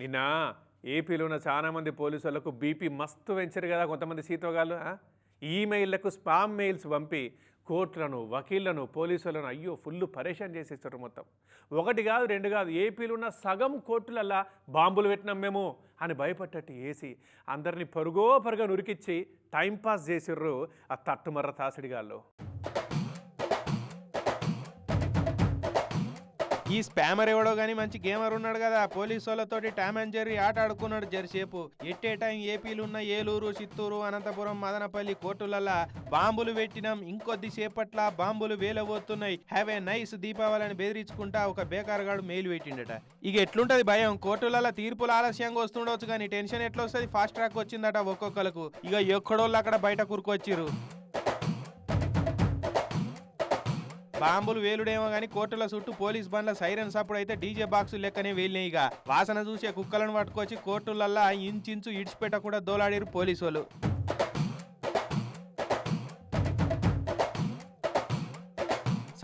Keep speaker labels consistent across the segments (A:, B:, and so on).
A: నిన్న ఏపీలో ఉన్న చాలామంది పోలీసు పోలీసులకు బీపీ మస్తు పెంచారు కదా కొంతమంది సీతోగాళ్ళు ఈమెయిల్లకు ఈమెయిళ్ళకు స్పామ్ మెయిల్స్ పంపి కోర్టులను వకీళ్ళను పోలీసులను అయ్యో ఫుల్ పరేషాన్ చేసేస్తారు మొత్తం. ఒకటి కాదు రెండు కాదు ఏపీలో ఉన్న సగం కోర్టులల్లా బాంబులు పెట్టినాం మేము అని భయపడ్డట్టు వేసి అందరినీ పరుగో పరుగా నురికిచ్చి టైంపాస్ చేసిర్రు ఆ తట్టుమర్ర తాసిడిగాళ్ళు.
B: ఈ స్పామర్ ఎవడో గానీ మంచి గేమర్ ఉన్నాడు కదా పోలీసు వాళ్ళతోటి టామ్ అండ్ జెర్రీ ఆట ఆడుకున్నాడు జెర్సేపు. ఎట్టే టైం ఏపీలు ఉన్న ఏలూరు చిత్తూరు అనంతపురం మదనపల్లి కోర్టులలో బాంబులు పెట్టినాం. ఇంకొద్ది సేపట్ల బాంబులు వేలబోతున్నాయి. హ్యావ్ ఏ నైస్ దీపావళిని బెదిరించుకుంటా ఒక బేకారగాడు మెయిల్ పెట్టిండట. ఇక ఎట్లుంటది భయం? కోర్టులలో తీర్పులు ఆలస్యంగా వస్తుండొచ్చు కానీ టెన్షన్ ఎట్లా వస్తుంది ఫాస్ట్ ట్రాక్ వచ్చిందట ఒక్కొక్కలకు. ఇక ఎక్కడోళ్ళు అక్కడ బయట కూరుకొచ్చిర్రు బాంబులు వేలుడేమో గానీ కోర్టుల చుట్టూ పోలీస్ బండ్ల సైరన్స్ అప్పుడు అయితే డీజే బాక్స్ లెక్కనే వేలినాయి ఇక. వాసన చూసే కుక్కలను పట్టుకొచ్చి కోర్టులల్లా ఇంచించు ఇడిచిపెట్ట కూడా దోలాడిరు పోలీసు వాళ్ళు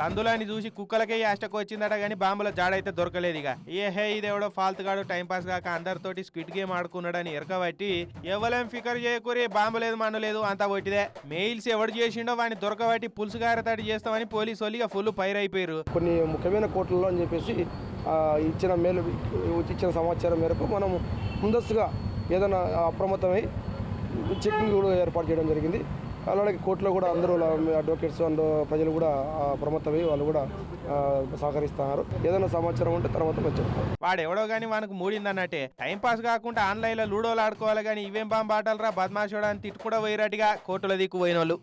B: సందులాని చూసి కుక్కలకే యాస్టకు వచ్చిందట కానీ బాంబుల జాడైతే దొరకలేదు ఇక. ఏ హే ఇదేవడో ఫాల్తు గాడు టైం పాస్ కాక అందరితోటి స్క్విడ్ గేమ్ ఆడుకున్నాడని ఎరకబట్టి ఎవలేం ఫికర్ చేయకూరి బాంబు లేదు మన్ను లేదు అంతా కొట్టిదే. మెయిల్స్ ఎవడు చేసిండో వాడిని దొరకబట్టి పులుసు గారతాడి చేస్తామని పోలీసు వాళ్ళు ఇక ఫుల్ ఫైర్ అయిపోయారు
C: కొన్ని ముఖ్యమైన కోర్టుల్లో అని చెప్పేసి ఇచ్చిన మేలు ఇచ్చిన సమాచారం మేరకు మనం ముందస్తుగా ఏదైనా అప్రమత్తమై చెక్కింగ్ కూడా ఏర్పాటు చేయడం జరిగింది. అలాగే కోర్టులో కూడా అందరూ అడ్వకేట్స్ అండ్ ప్రజలు కూడా ప్రమత్తవి వాళ్ళు కూడా సహకరిస్తున్నారు. ఏదైనా సమాచారం ఉంటే తర్వాత మేము చెప్తాం.
B: వాడెవడో గానీ వానికి మూడిందన్నట్టే. టైం పాస్ కాకుండా ఆన్లైన్లో లూడోలు ఆడుకోవాలి కానీ ఇవేం బాంబు రా బద్మాషోడా అని తిట్టు కూడా పోయినట్టుగా కోర్టుల దిక్కు పోయిన వాళ్ళు